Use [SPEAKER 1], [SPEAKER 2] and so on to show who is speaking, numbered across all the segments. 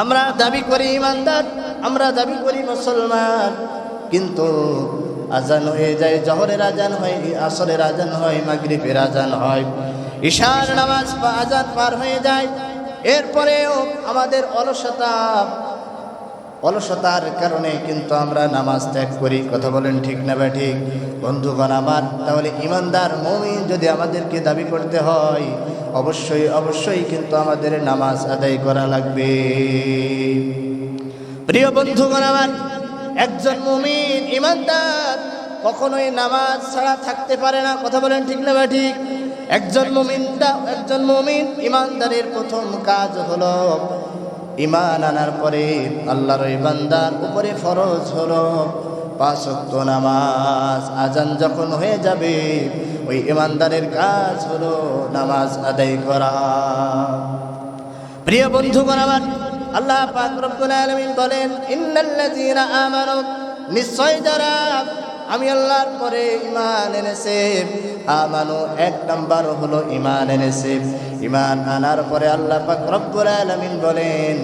[SPEAKER 1] আমরা দাবি করি ইমানদার, আমরা দাবি করি মুসলমান। কিন্তু আজান হয়ে যায়, জহরের আজান হয়, আসরের আজান হয়, মাগরিবের আজান হয়। ঈশার নামাজ বা আজান পার হয়ে যায়। এরপরেও আমাদের অলসতা অলসতার কারণে কিন্তু আমরা নামাজ ত্যাগ করি। কথা বলেন ঠিক না বা ঠিক? বন্ধুগণ আমার, তাহলে ইমানদার মমিন যদি আমাদেরকে দাবি করতে হয়, অবশ্যই অবশ্যই কিন্তু আমাদের নামাজ আদায় করা লাগবে। প্রিয় বন্ধুগণ আমার, একজন মমিন ইমানদার কখনোই নামাজ ছাড়া থাকতে পারে না। কথা বলেন ঠিক না বা ঠিক? একজন মুমিনটা, একজন মমিন ইমানদারের প্রথম কাজ হলো ইমান আনার পরে আল্লাহর ওই বান্দার উপরে ফরজ হলো পাঁচ নামাজ। আজান যখন হয়ে যাবে, ওই ইমানদারের কাজ হলো নামাজ আদায় করা। প্রিয় বন্ধুগণ আমার, আল্লাহ পাক রব্বুল আলামিন বলেন, ইন্নাল্লাযীনা আমানু, নিশ্চয় যারা আমি আল্লাহর পরে ইমান এনেছে। আমানু এক নাম্বার হলো ইমান এনেছে। ইমান আনার পরে আল্লাহ পাক রব্বুল আলামিন বলেন,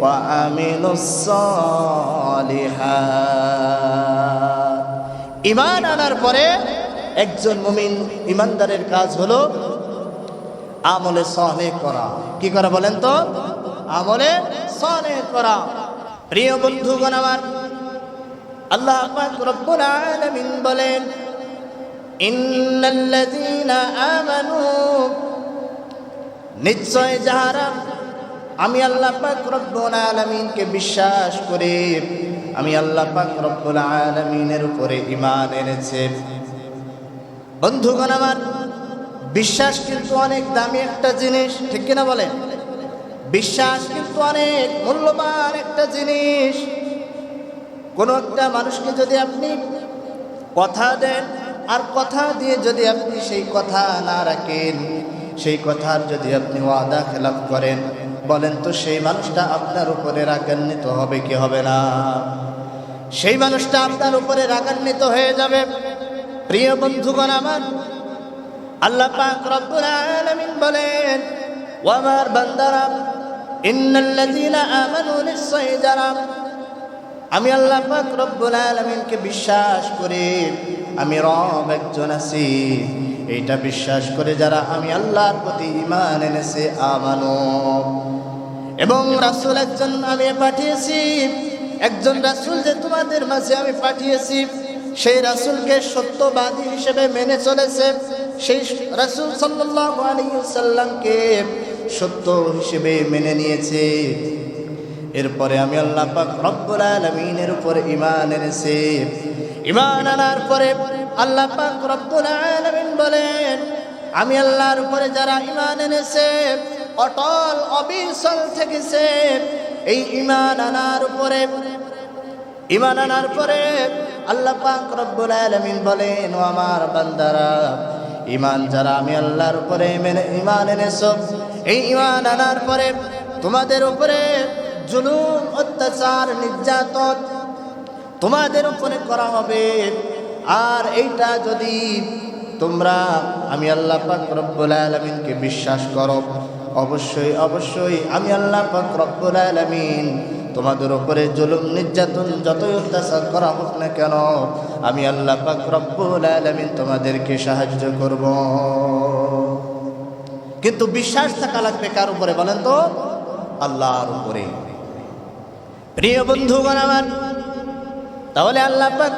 [SPEAKER 1] ওয়া আমিনুস সালিহাত। ইমান আনার পরে একজন মুমিন ইমানদারের কাজ হলো আমলে সলে করা। কি করা বলেন তো? আমলে সলে করা। প্রিয় বন্ধুগণ আমার আল্লাহ রব্বুল আলামিন বলেন আমানু, নিশ্চয় যাহারা আমি আল্লাহ পাক রব্বুল আলামিনকে বিশ্বাস করে, আমি আল্লাহ পাক রব্বুল আলামিনের উপরে ঈমান এনেছে। বন্ধুগণ আমার, বিশ্বাস কিন্তু অনেক দামি একটা জিনিস, ঠিক কিনা বলেন? বিশ্বাস কিন্তু অনেক মূল্যবান একটা জিনিস। কোনো একটা মানুষকে যদি আপনি কথা দেন, আর কথা দিয়ে যদি আপনি সেই কথা না রাখেন, সেই কথার যদি আপনি ওয়াদা খেলাপ করেন, বলেন তো সেই মানুষটা আপনার উপরে রাগান্বিত হবে কি হবে না? সেই মানুষটা আপনার উপরে রাগান্বিত হয়ে যাবে। প্রিয় বন্ধুগণ আমার, আল্লাহ পাক রব্বুল আলামিন বলেন ও আমার বান্দারা ইন্নাল্লাযীনা আমানু যারা আমি আল্লাহ পাক রব্বুল আলামিনকে বিশ্বাস করি। আমি রব একজন আছি। এইটা বিশ্বাস করে যারা আমি আল্লাহর প্রতি ইমান এনেছে, আমানো। এবং রাসূল একজন আমি পাঠিয়েছি। একজন রাসূল যে তোমাদের মাঝে আমি পাঠিয়েছি, সেই রাসূলকে সত্যবাদী হিসেবে মেনে চলেছে। সেই রাসূল সাল্লাল্লাহু আলাইহি সাল্লামকে সত্য হিসেবে মেনে নিয়েছে। এরপরে আমি আল্লাহ পাক রব্বুল আলামিনের উপর ঈমান এনেছে। ঈমান আনার পরে আল্লাহ পাক রব্বুল আলামিন বলেন, আমি আল্লাহর উপরে যারা ঈমান এনেছে, অটল, অবিচল থেকেছে এই ঈমান আনার উপরে, ঈমান আনার পরে আল্লাহ পাক রব্বুল আলামিন বলেন, ও আমার বান্দারা, ঈমান যারা আমি আল্লাহর উপরে মেনে, ঈমান এনেছো, এই ঈমান আনার পরে তোমাদের উপরে জুলুম, অত্যাচার, নির্যাতন তোমাদের উপরে করা হবে। আর এইটা যদি তোমরা, আমি আল্লাহ পাক আলামিনকে বিশ্বাস করো, অবশ্যই অবশ্যই আমি আল্লাহ পাক আলামিন তোমাদের উপরে জুলুম, নির্যাতন যতই অত্যাচার করা হোক না কেন, আমি আল্লাহ পাক আলামিন তোমাদেরকে সাহায্য করব। কিন্তু বিশ্বাস থাকা লাগবে কার উপরে বলেন তো? আল্লাহর উপরে। প্রিয় বন্ধুগণ আমার, তাহলে আল্লাহ পাক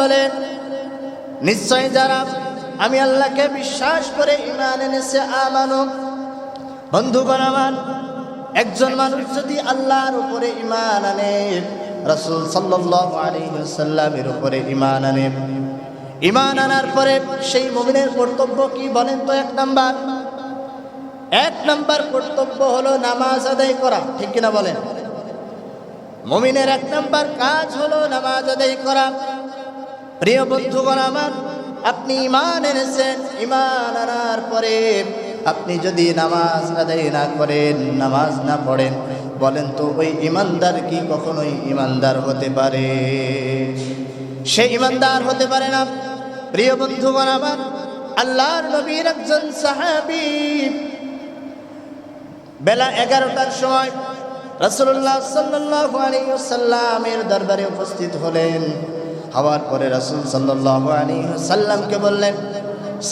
[SPEAKER 1] বলেন, নিশ্চয় যারা আমি আল্লাহকে বিশ্বাস করে ইমান এনেছে, আমানো। বন্ধুগণ আমার, একজন মানুষ যদি আল্লাহর উপরে ইমান আনে, রাসূল আলাইহি উপরে ইমান আনে। ইমান আনার পরে সেই মুমিনের কর্তব্য কি বলেন তো এক নাম্বার? এক নাম্বার কর্তব্য হলো নামাজ আদায় করা, ঠিক কিনা বলেন? মমিনের এক নাম্বার কাজ হলো নামাজ আদায় করা। প্রিয় বন্ধুগণ আমার, আপনি ইমান এনেছেন ইমান আনার পরে আপনি যদি নামাজ আদায় না করেন, নামাজ না পড়েন, বলেন তো ওই ইমানদার কি কখনোই ইমানদার হতে পারে? সে ইমানদার হতে পারে না। প্রিয় বন্ধুগণ আমার, আল্লাহর নবীর একজন সাহাবী বেলা এগারোটার সময় রাসূলুল্লাহ সাল্লাল্লাহু আলাইহি ওয়াসাল্লামের দরবারে উপস্থিত হলেন। হওয়ার পরে রাসূল সাল্লাল্লাহু আলাইহি ওয়াসাল্লামকে বললেন,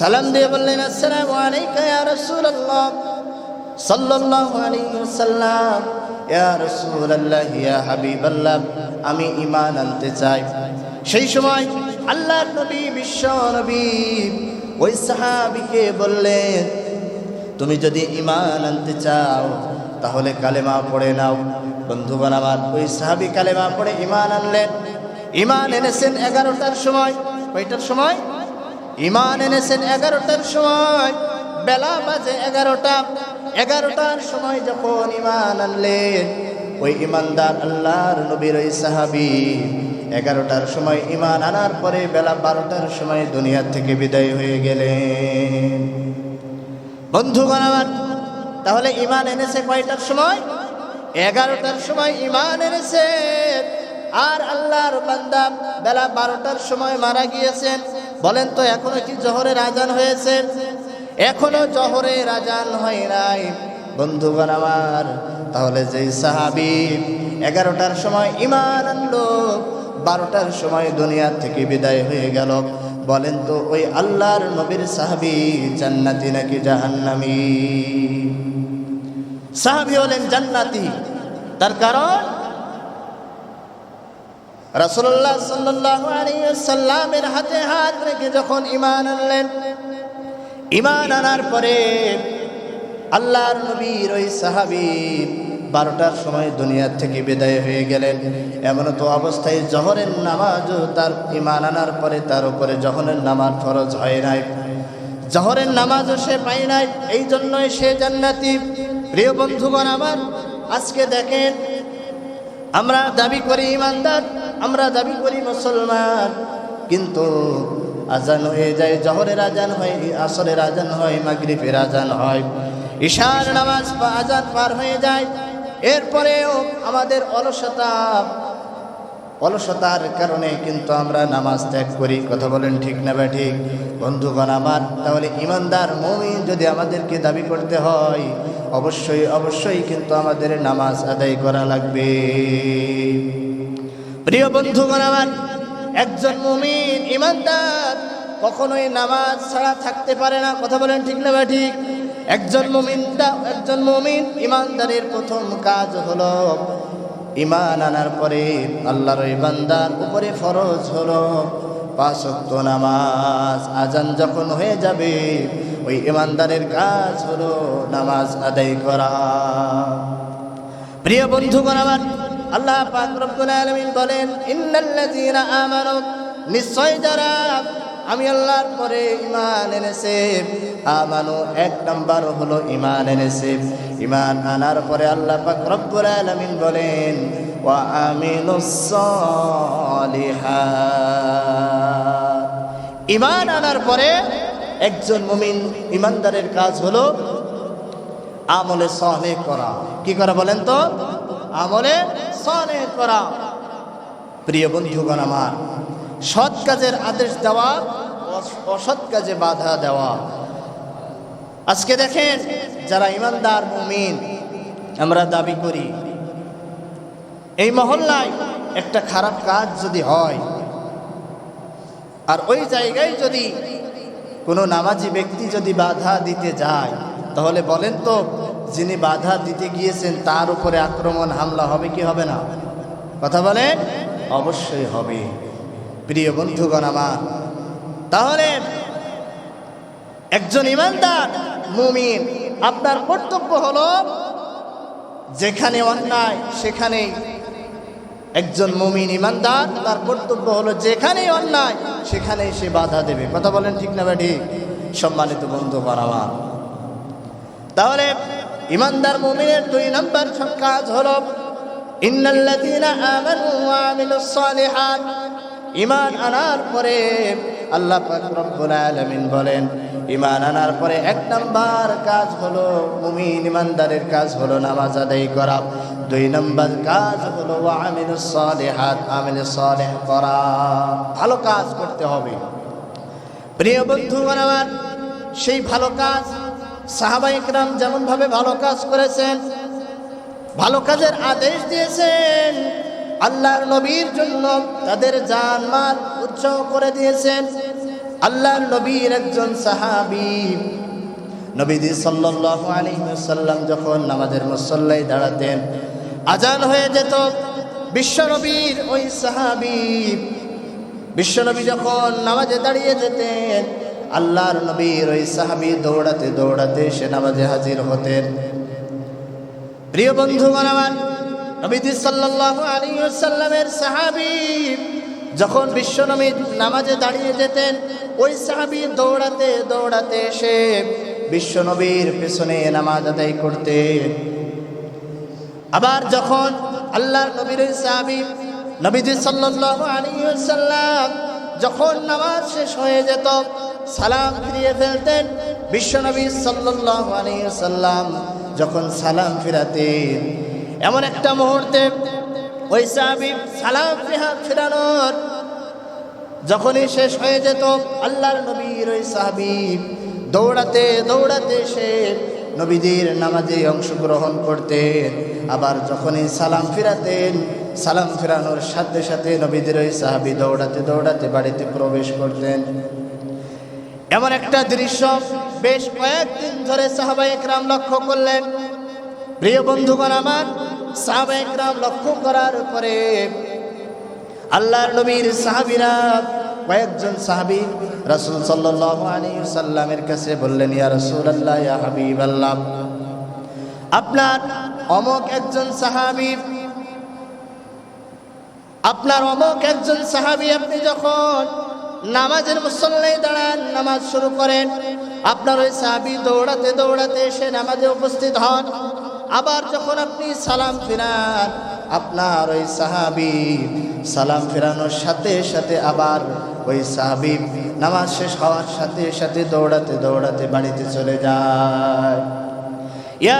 [SPEAKER 1] সালাম দিয়ে বললেন, আসসালামু আলাইকা রাসূলুল্লাহ সাল্লাল্লাহু আলাইহি ওয়াসাল্লাম। ইয়া রাসূলুল্লাহ, ইয়া হাবিবাল্লাহ, আমি ঈমান আনতে চাই। সেই সময় আল্লাহর নবী, বিশ্ব নবী ওই সাহাবীকে বললেন, তুমি যদি ঈমান আনতে চাও তাহলে কালেমা পড়ে নাও। বন্ধুগণ আমার, ওই সাহাবি কালেমা পড়ে ইমান আনলেন। ইমান এনেছেন এগারোটার সময়। কয়টার সময়? ইমান এনেছেন এগারোটার সময়। বেলা বাজে এগারোটা। এগারোটার সময় যখন ইমান আনলেন, ওই ইমানদার আল্লাহর নবীর ওই সাহাবি এগারোটার সময় ইমান আনার পরে বেলা বারোটার সময় দুনিয়া থেকে বিদায় হয়ে গেলেন। বন্ধুগণ আমার তাহলে ইমান এনেছে কয়টার সময়? এগারোটার সময় ইমান এনেছে। আর আল্লাহর বান্দা বেলা বারোটার সময় মারা গিয়েছেন। বলেন তো, এখনও কি জহরের আজান হয়েছে? এখনও জহরের আজান হয় নাই। বন্ধুগণ আমার, তাহলে যেই সাহাবি এগারোটার সময় ইমান আনলো, বারোটার সময় দুনিয়া থেকে বিদায় হয়ে গেল। বলেন তো, ওই আল্লাহর নবীর সাহাবি জান্নাতি নাকি জাহান্নামী? সাহাবি হলেন জান্নাতি। তার কারণ আলাইহি সাল্লামের হাতে হাত রেখে যখন ঈমান আনলেন, ঈমান আনার পরে আল্লাহর নবীর ওই সাহাবী বারোটার সময় দুনিয়ার থেকে বিদায় হয়ে গেলেন। এমন তো অবস্থায় জহরের নামাজও তার ইমান আনার পরে তার উপরে জহরের নামাজ ফরজ হয় নাই। জহরের নামাজও সে পায় নাই এই জন্যই সে জান্নাতি। প্রিয় বন্ধুগণ আমার, আজকে দেখেন, আমরা দাবি করি ইমানদার, আমরা দাবি করি মুসলমান, কিন্তু আজান হয়ে যায়, জহরের আজান হয়, আসরের আজান হয় মাগরিফের আজান হয়। ঈশার নামাজ আজান পার হয়ে যায়। এরপরেও আমাদের অলসতা অলসতার কারণে কিন্তু আমরা নামাজ ত্যাগ করি। কথা বলেন ঠিক না বা ঠিক? বন্ধুগণ আমার, তাহলে ইমানদার মমিন যদি আমাদেরকে দাবি করতে হয়, অবশ্যই অবশ্যই কিন্তু আমাদের নামাজ আদায় করা লাগবে। প্রিয় বন্ধুগণ আমার, একজন মুমিন ইমানদার কখনোই নামাজ ছাড়া থাকতে পারে না। কথা বলেন ঠিক না বা ঠিক? একজন মুমিনটা, একজন মমিন ইমানদারের প্রথম কাজ হলো ইমান আনার পরে আল্লাহর ওই বান্দার উপরে ফরজ হলো পাঁচ নামাজ। আজান যখন হয়ে যাবে, ওই ইমানদারের কাজ হলো নামাজ আদায় করা। প্রিয় বন্ধুগণ, আমার আল্লাহ পাক রব্বুল আলামিন বলেন ইন্নাল্লাযীনা আমানু নিশ্চয় যারা আমি আল্লাহর পরে ইমান এনেছে। আমানু এক নাম্বার হলো ইমান এনেছে। ইমান আনার পরে আল্লাহ পাক রব্বুল আলামিন বলেন, ওয়া আমিনুস সালিহাত। ইমান আনার পরে একজন মুমিন ইমানদারের কাজ হলো আমলে সলে করা। কি করা বলেন তো? আমলে সলে করা। প্রিয় বন্ধুগণ আমার, সৎ কাজের আদেশ দেওয়া অসৎ কাজে বাধা দেওয়া। আজকে দেখেন যারা ইমানদার মুমিন, আমরা দাবি করি, এই মহল্লায় একটা খারাপ কাজ যদি হয়, আর ওই জায়গায় যদি কোনো নামাজি ব্যক্তি যদি বাধা দিতে যায়, তাহলে বলেন তো, যিনি বাধা দিতে গিয়েছেন, তার উপরে আক্রমণ, হামলা হবে কি হবে না? কথা বলেন? অবশ্যই হবে। প্রিয় বন্ধুগণ আমার তাহলে একজন ইমানদার, মুমিন, আপনার কর্তব্য হল যেখানে অন্যায়, সেখানেই একজন মুমিন ইমানদার, তার কর্তব্য হলো যেখানেই অন্যায়, সেখানেই সে বাধা দেবে। কথা বলেন ঠিক না ব্যাটি সম্মানিত বন্ধু আমার তাহলে ইমানদার, মুমিনের দুই নম্বর কাজ হলো, ইন্নাল্লাযীনা আমানু ওয়া আমিলুস সালিহাত ঈমান আনার পরে আল্লাহ রব্বুল আলামিন বলেন, ইমান আনার পরে এক নাম্বার কাজ হলো মুমিন ইমানদারের কাজ হলো নামাজ আদায় করা। দুই নাম্বার কাজ হলো আমিলুস সালিহাত আমিল সালেহ করা। ভালো কাজ করতে হবে। প্রিয় বন্ধু আমার সেই ভালো কাজ, সাহাবা ইকরাম যেমনভাবে ভালো কাজ করেছেন, ভালো কাজের আদেশ দিয়েছেন আল্লাহর নবীর জন্য তাদের জান মাল উৎসব করে দিয়েছেন। আল্লাহর নবীর একজন সাহাবী, নবীজি সাল্লাল্লাহু আলাইহি ওয়াসাল্লাম যখন নামাজের মুসল্লায় দাঁড়াতেন, আজান হয়ে যেত। বিশ্বনবীর ওই সাহাবী বিশ্বনবী যখন নামাজে দাঁড়িয়ে যেতেন, আল্লাহর নবীর ওই সাহাবী দৌড়াতে দৌড়াতে সে নামাজে হাজির হতেন। প্রিয় বন্ধুগণ আমার নবীজি সাল্লাল্লাহু আলাইহি ওয়াসাল্লামের সাহাবী যখন বিশ্বনবী নামাজে দাঁড়িয়ে যেতেন, ওই সাহাবী দৌড়াতে দৌড়াতে এসে বিশ্বনবীর পেছনে নামাজ আদায় করতেন আবার যখন আল্লাহর নবীর সাহাবী নবীজি সাল্লাল্লাহু আলাইহি ওয়াসাল্লাম যখন নামাজ শেষ হয়ে যেত, সালাম ফিরিয়ে ফেলতেন বিশ্বনবী সাল্লাল্লাহু আলাইহি ওয়াসাল্লাম। যখন সালাম ফিরাতেন এমন একটা মুহূর্তে ওই সাহাবী সালাম ফিরা- ফিরানোর যখনই শেষ হয়ে যেত, আল্লাহর নবীর ওই সাহাবী দৌড়াতে দৌড়াতে সে নবীজির নামাজে অংশগ্রহণ করতেন। আবার যখনই সালাম ফিরাতেন, সালাম ফিরানোর সাথে সাথে নবীদের ওই সাহাবী দৌড়াতে দৌড়াতে বাড়িতে প্রবেশ করতেন। এমন একটা দৃশ্য বেশ কয়েকদিন ধরে সাহাবা একরাম লক্ষ্য করলেন। প্রিয় বন্ধুগণ আমার সাহাবা একরাম লক্ষ্য করার পরে আল্লাহর নবীর সাহাবীরা কয়েকজন সাহাবী রাসূল সাল্লামের কাছে বললেন, ইয়া রাসূলুল্লাহ, ইয়া হাবিবাল্লাহ। আপনার অমক একজন সাহাবী, আপনার অমক একজন সাহাবী, আপনি যখন নামাজের মুসল্লায় দাঁড়ান নামাজ শুরু করেন, আপনার ওই সাহাবী দৌড়াতে দৌড়াতে এসে নামাজে উপস্থিত হন। আবার যখন আপনি সালাম ফিরান, আপনার ওই সাহাবী সালাম ফেরানোর সাথে সাথে আবার ওই সাহাবী নামাজ শেষ হওয়ার সাথে সাথে দৌড়াতে দৌড়াতে বাড়িতে চলে যায়। ইয়া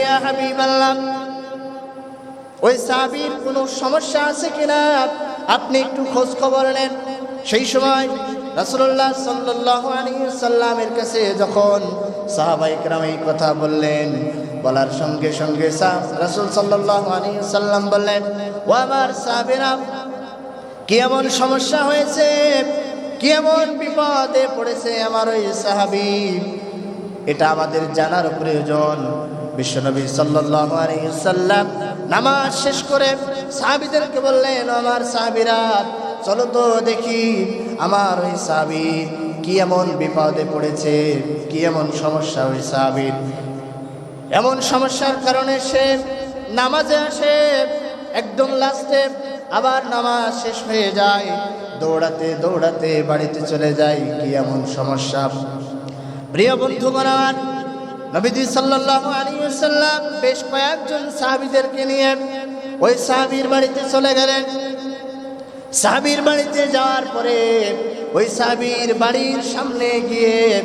[SPEAKER 1] ইয়া হাবিবাল্লাহ, ওই সাহাবীর কোনো সমস্যা আছে কিনা? আপনি একটু খোঁজ খবর নেন। সেই সময় রাসুল্লাহ সাল্লাহ আলী সাল্লামের কাছে যখন সাহাবাইকরাম এই কথা বললেন, বলার সঙ্গে সঙ্গে রাসুল সাল্লাহ আলী সাল্লাম বললেন, ও আমার সাহাবের, কি এমন সমস্যা হয়েছে? কি এমন বিপদে পড়েছে আমার ওই সাহাবি? এটা আমাদের জানার প্রয়োজন। বিশ্বনবী সাল্লাম নামাজ শেষ করে সাহাবিদেরকে বললেন আমার সাহাবিরা চলো তো দেখি আমার ওই সাহাবী কি এমন বিপদে পড়েছে, কি এমন সমস্যা ওই সাহাবীর এমন সমস্যার কারণে সে নামাজে আসে, একদম লাস্টে আবার নামাজ শেষ হয়ে যায়, দৌড়াতে দৌড়াতে বাড়িতে চলে যায়, কি এমন সমস্যা। প্রিয় বন্ধুগণ আমার, নবীজি সাল্লাল্লাহু আলাইহি ওয়াসাল্লাম বেশ কয়েকজন সাহাবিদেরকে নিয়ে ওই সাহাবীর বাড়িতে চলে গেলেন। সাহাবীর বাড়িতে যাওয়ার পরে ওই সাহাবীর বাড়ির সামনে গিয়ে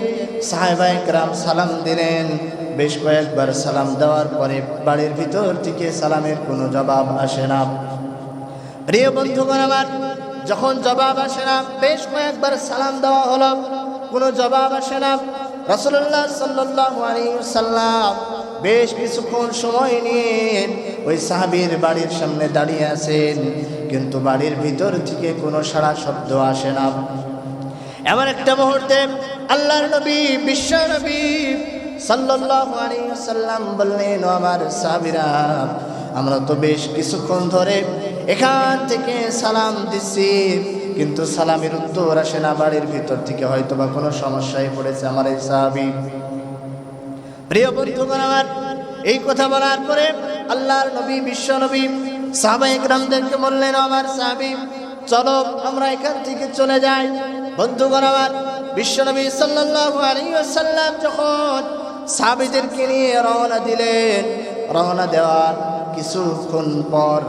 [SPEAKER 1] সাহেবা একরাম সালাম দিলেন। বেশ কয়েকবার সালাম দেওয়ার পরে বাড়ির ভিতর থেকে সালামের কোনো জবাব আসে না। প্রিয় বন্ধুগণ আমার, যখন জবাব আসে না, বেশ কয়েকবার সালাম দেওয়া হলো। কোনো জবাব আসে না। রসুল্লাহ সাল্লাল্লাহু আলাইহি সাল্লাম বেশ কিছুক্ষণ সময় নিয়ে ওই সাহাবীর বাড়ির সামনে দাঁড়িয়ে আছেন। কিন্তু বাড়ির ভিতর থেকে কোনো সারা শব্দ আসে না। এমন একটা মুহূর্তে আল্লাহর নবী, বিশ্ব নবী সাল্লাম বললেন আমার সাহাবীরা, আমরা তো বেশ কিছুক্ষণ ধরে এখান থেকে সালাম দিচ্ছি। কিন্তু সালামের উত্তর আসে না। বাড়ির ভিতর থেকে হয়তো বা কোনো সমস্যায় পড়েছে আমার এই সাহাবী। প্রিয় বন্ধুগণ আমার, এই কথা বলার পরে আল্লাহর নবী, বিশ্ব নবী সাহাবা একরামদেরকে বললেন আমার সাহাবী, চলো আমরা এখান থেকে চলে যাই। বন্ধুগণ আমার, বিশ্ব নবী ওয়াসাল্লাম যখন সাহাবীদেরকে নিয়ে রওনা দিলেন, রওনা দেওয়ার কিছুক্ষণ পর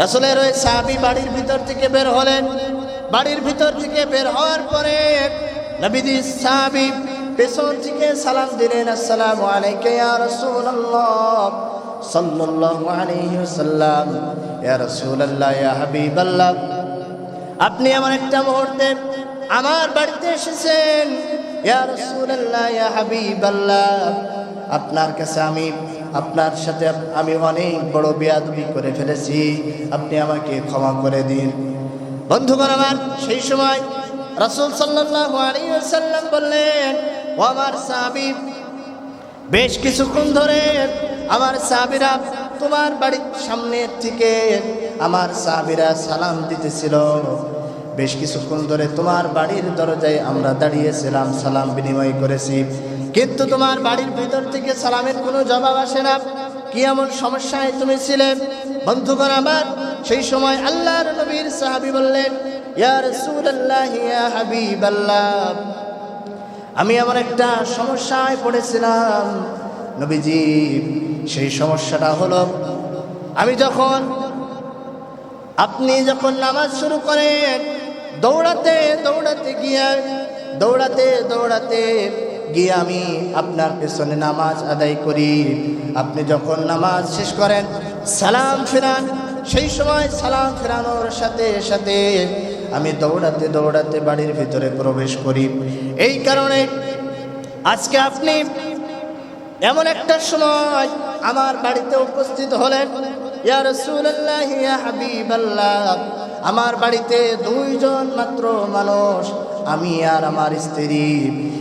[SPEAKER 1] রাসূলের ওই সাহাবী বাড়ির ভিতর থেকে বের হলেন। বাড়ির ভিতর থেকে বের হওয়ার পরে নবীজি সাহাবী পেছন থেকে সালাম দিলেন, আসসালামু আলাইকা ইয়া হাবিবাল্লাহ। আপনি এমন একটা মুহূর্তে আমার বাড়িতে এসেছেন। আপনার কাছে আমি, আপনার সাথে আমি অনেক বড় বেয়াদবি করে ফেলেছি। আপনি আমাকে ক্ষমা করে দিন। বন্ধুগণ আমার, সেই সময় রাসূল ওয়াসাল্লাম বললেন আমার সাহাবী বেশ কিছুক্ষণ ধরে আমার সাহাবীরা তোমার বাড়ির সামনের থেকে আমার সাহাবীরা সালাম দিতেছিল। বেশ কিছুক্ষণ ধরে তোমার বাড়ির দরজায় আমরা দাঁড়িয়েছিলাম, সালাম বিনিময় করেছি। কিন্তু তোমার বাড়ির ভিতর থেকে সালামের কোনো জবাব আসে না। কি এমন সমস্যায় তুমি ছিলে? বন্ধুগণ আমার, সেই সময় আল্লাহর নবীর সাহাবী বললেন, ইয়া রাসূলুল্লাহ, ইয়া হাবিবাল্লাহ। আমি আমার একটা সমস্যায় পড়েছিলাম। নবীজি, সেই সমস্যাটা হলো, আমি যখন আপনি যখন নামাজ শুরু করেন, দৌড়াতে দৌড়াতে গিয়ে, দৌড়াতে দৌড়াতে গিয়ে আমি আপনার পেছনে নামাজ আদায় করি। আপনি যখন নামাজ শেষ করেন, সালাম ফেরান। সেই সময় সালাম ফেরানোর সাথে সাথে আমি দৌড়াতে দৌড়াতে বাড়ির ভিতরে প্রবেশ করি। এই কারণে আজকে আপনি এমন একটা সময় আমার বাড়িতে উপস্থিত হলেন। আমার বাড়িতে দুইজন মাত্র মানুষ, আমি আর আমার স্ত্রী।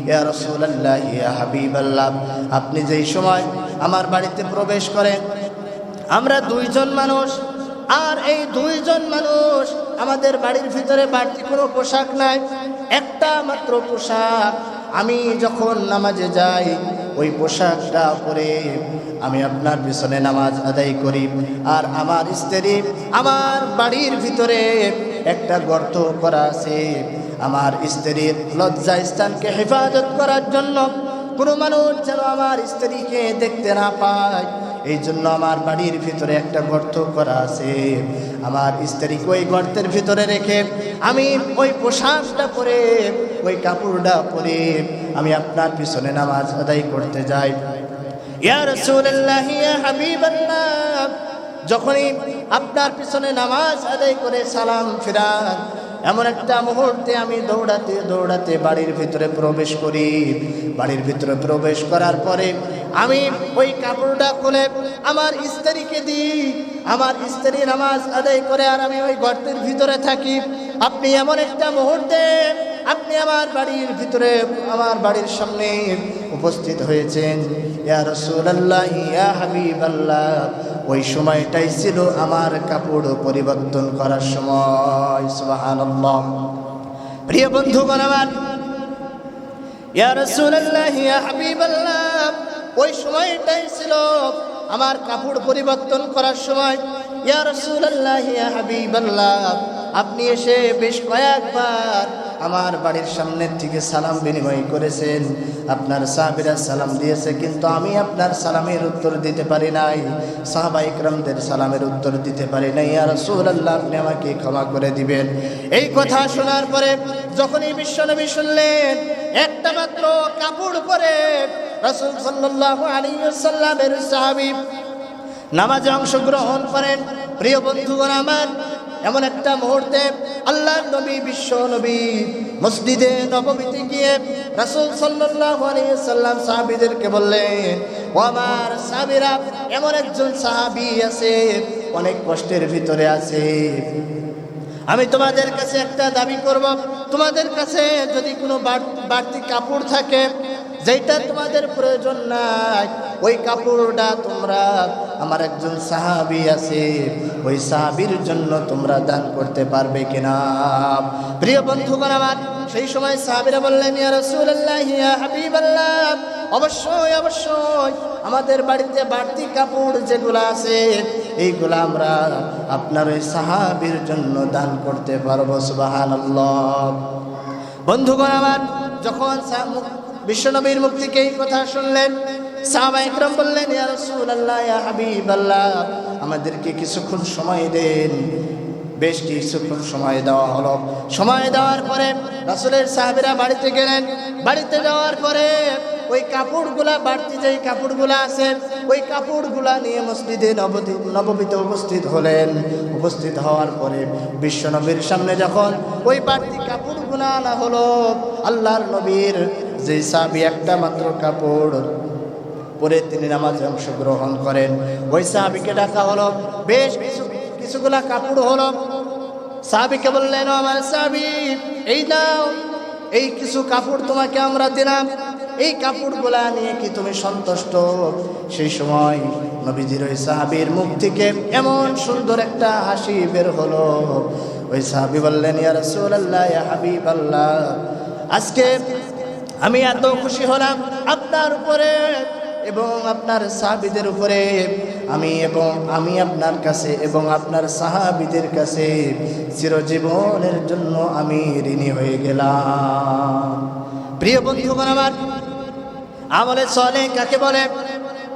[SPEAKER 1] ইয়া রাসূলুল্লাহ, ইয়া হাবিবাল্লাহ, আপনি যেই সময় আমার বাড়িতে প্রবেশ করেন, আমরা দুইজন মানুষ, আর এই দুইজন মানুষ আমাদের বাড়ির ভিতরে বাড়তি কোনো পোশাক নাই, একটা মাত্র পোশাক। আমি যখন নামাজে যাই, ওই পোশাকটা পরে আমি আপনার পিছনে নামাজ আদায় করি। আর আমার স্ত্রী আমার বাড়ির ভিতরে একটা গর্ত করা আছে। আমার স্ত্রীর লজ্জা স্থানকে হেফাজত করার জন্য কোনো মানুষ যেন আমার স্ত্রীকে দেখতে না পায়। এই জন্য আমার বাড়ির ভিতরে একটা গর্ত করা আছে। আমার স্ত্রীকে ওই গর্তের ভিতরে রেখে আমি ওই পোশাকটা পরে, ওই কাপড়টা পরে আমি আপনার পিছনে নামাজ আদায় করতে যাই। যখনই আপনার পিছনে নামাজ আদায় করে সালাম ফিরান, এমন একটা মুহূর্তে আমি দৌড়াতে দৌড়াতে বাড়ির ভিতরে প্রবেশ করি। বাড়ির ভিতরে প্রবেশ করার পরে আমি ওই কাপড়টা খুলে আমার স্ত্রীকে দিই। আমার স্ত্রী নামাজ আদায় করে আর আমি ওই গর্তের ভিতরে থাকি। আপনি এমন একটা মুহূর্তে আপনি আমার বাড়ির ভিতরে, আমার বাড়ির সামনে উপস্থিত হয়েছেন। ওই সময়টাই ছিল আমার কাপড় পরিবর্তন করার সময়। সুবহানাল্লাহ। প্রিয় বন্ধুগণ আমার, ইয়া রাসূলুল্লাহ, ইয়া ওই সময়টাই ছিল আমার কাপড় পরিবর্তন করার সময়। আপনি এসে বেশ কয়েকবার আমার বাড়ির সামনের থেকে সালাম বিনিময় করেছেন। আপনার সাহাবিরা সালাম দিয়েছে, কিন্তু আমি আপনার সালামের উত্তর দিতে পারি নাই। সাহাবা ইকরামদের সালামের উত্তর দিতে পারি নাই। আর রাসূলুল্লাহ, আপনি আমাকে ক্ষমা করে দিবেন। এই কথা শোনার পরে যখনই বিশ্বনবী শুনলেন, একটা মাত্র কাপড় পরে রাসূল সাল্লাল্লাহু আলাইহি ওয়াসাল্লামের সাহাবী নামাজে অংশগ্রহণ করেন। প্রিয় বন্ধুগণ আমার, এমন একটা মুহূর্তে আল্লাহ নবী, বিশ্ব নবী মসজিদে নবমীতে গিয়ে রাসূল সাল্লাম সাহাবীদেরকে বললেন, ও আমার সাহাবীরা, এমন একজন সাহাবী আছে, অনেক কষ্টের ভিতরে আছে। আমি তোমাদের কাছে একটা দাবি করব। তোমাদের কাছে যদি কোনো বাড়- বাড়তি কাপড় থাকে যেটা তোমাদের প্রয়োজন নাই, ওই কাপড়টা তোমরা, আমার একজন সাহাবি আছে, ওই সাহাবির জন্য তোমরা দান করতে পারবে কিনা? প্রিয় বন্ধুগণ আমার, সেই সময় সাহাবিরা বললেন অবশ্যই অবশ্যই, আমাদের বাড়িতে বাড়তি কাপড় যেগুলো আছে, এইগুলো আমরা আপনার ওই সাহাবির জন্য দান করতে পারব, সুবহানাল্লাহ। বন্ধুগণ আমার, যখন বিশ্বনবীর মুখ থেকে এই কথা শুনলেন? সাহাবা ইকরাম বললেন, ইয়া রাসূলুল্লাহ, ইয়া হাবিবাল্লাহ, আমাদেরকে কিছুক্ষণ সময় দেন। বেশ কিছুক্ষণ সময় দেওয়া হলো। সময় দেওয়ার পরে রাসূলের সাহাবীরা বাড়িতে গেলেন। বাড়িতে যাওয়ার পরে ওই কাপড়গুলা, বাড়তি যেই কাপড়গুলা আছে, ওই কাপড়গুলা নিয়ে মসজিদে নবদী নবমীতে উপস্থিত হলেন। উপস্থিত হওয়ার পরে বিশ্বনবীর সামনে যখন ওই বাড়তি কাপড়গুলা আনা হলো, আল্লাহর নবীর যে সাবি একটা মাত্র কাপড় পরে তিনি নামাজে অংশগ্রহণ করেন। ওই সাহাবিকে ডাকা হলো, বেশ কিছু, কিছুগুলা কাপড় হলো। সাহাবিকে বললেন আমার সাহাবি, এই নাও, এই কিছু কাপড় তোমাকে আমরা দিলাম। এই কাপড়গুলা নিয়ে কি তুমি সন্তুষ্ট? সেই সময় নবীজির ওই সাহাবির মুখ থেকে এমন সুন্দর একটা হাসি বের হলো। ওই সাহাবি বললেন, ইয়া রাসূলুল্লাহ, ইয়া হাবিবাল্লাহ, আজকে আমি এত খুশি হলাম আপনার উপরে এবং আপনার সাহাবিদের উপরে। আমি এবং আমি আপনার কাছে এবং আপনার সাহাবিদের কাছে চিরজীবনের জন্য আমি ঋণী হয়ে গেলাম। প্রিয় বন্ধুগণ আমার, আমলে চলে কাকে বলে?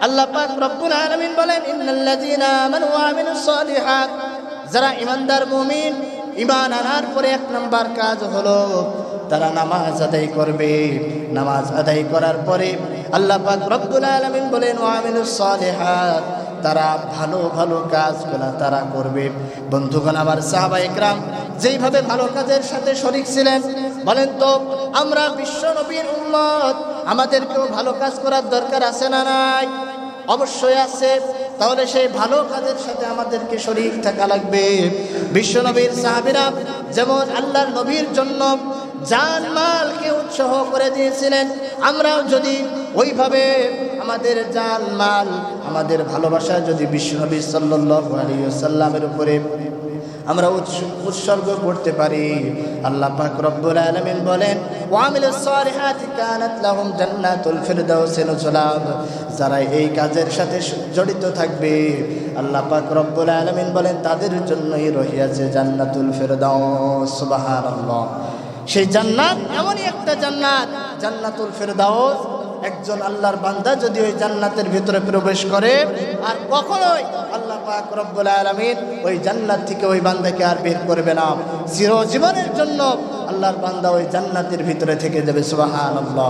[SPEAKER 1] আল্লাহ পাক রব্বুল আলামিন বলেন, ইন্নাল্লাযীনা আমানু ওয়া আমিলুস যারা ইমানদার মুমিন ইমান আনার পরে এক নাম্বার কাজ হলো তারা নামাজ আদায় করবে। নামাজ আদায় করার পরে আল্লাহ পাক রব্বুল আলামিন বলেন, ওয়া আমিলুস সালিহাত। তারা ভালো ভালো কাজগুলা তারা করবে। বন্ধুগণ, আমার সাহাবা একরাম যেইভাবে ভালো কাজের সাথে শরিক ছিলেন, বলেন তো, আমরা বিশ্ব নবীর উম্মত, আমাদেরকেও ভালো কাজ করার দরকার আছে না নাই? অবশ্যই আছে। তাহলে সেই ভালো কাজের সাথে আমাদেরকে শরীর থাকা লাগবে। বিশ্ব নবীর সাহাবিরা যেমন আল্লাহর নবীর জন্য জান মালকে উৎসাহ করে দিয়েছিলেন। আমরাও যদি ওইভাবে আমাদের জান মাল আমাদের ভালোবাসা যদি বিশ্বনবী সাল্লামের উপরে আমরা উৎস- উৎসর্গ করতে পারি, আল্লাহ পাক রব্বুল আলামিন বলেন ওয়ামিলুস সালিহাতি কানাত জান্নাতুল ফিরদাউসি নুজুলা যারা এই কাজের সাথে জড়িত থাকবে, আল্লাহ পাক রব্বুল আলামিন বলেন, তাদের জন্যই রহিয়াছে জান্নাতুল ফিরদাউস। সুবহানাল্লাহ। সেই জান্নাত এমনই একটা জান্নাত, জান্নাতুল ফেরদাউস। একজন আল্লাহর বান্দা যদি ওই জান্নাতের ভিতরে প্রবেশ করে, আর কখনোই আল্লাহ পাক রব্বুল আলামিন ওই জান্নাত থেকে ওই বান্দাকে আর বের করবে না। চিরজীবনের জন্য আল্লাহর বান্দা ওই জান্নাতের ভিতরে থেকে যাবে, সুবহানাল্লাহ।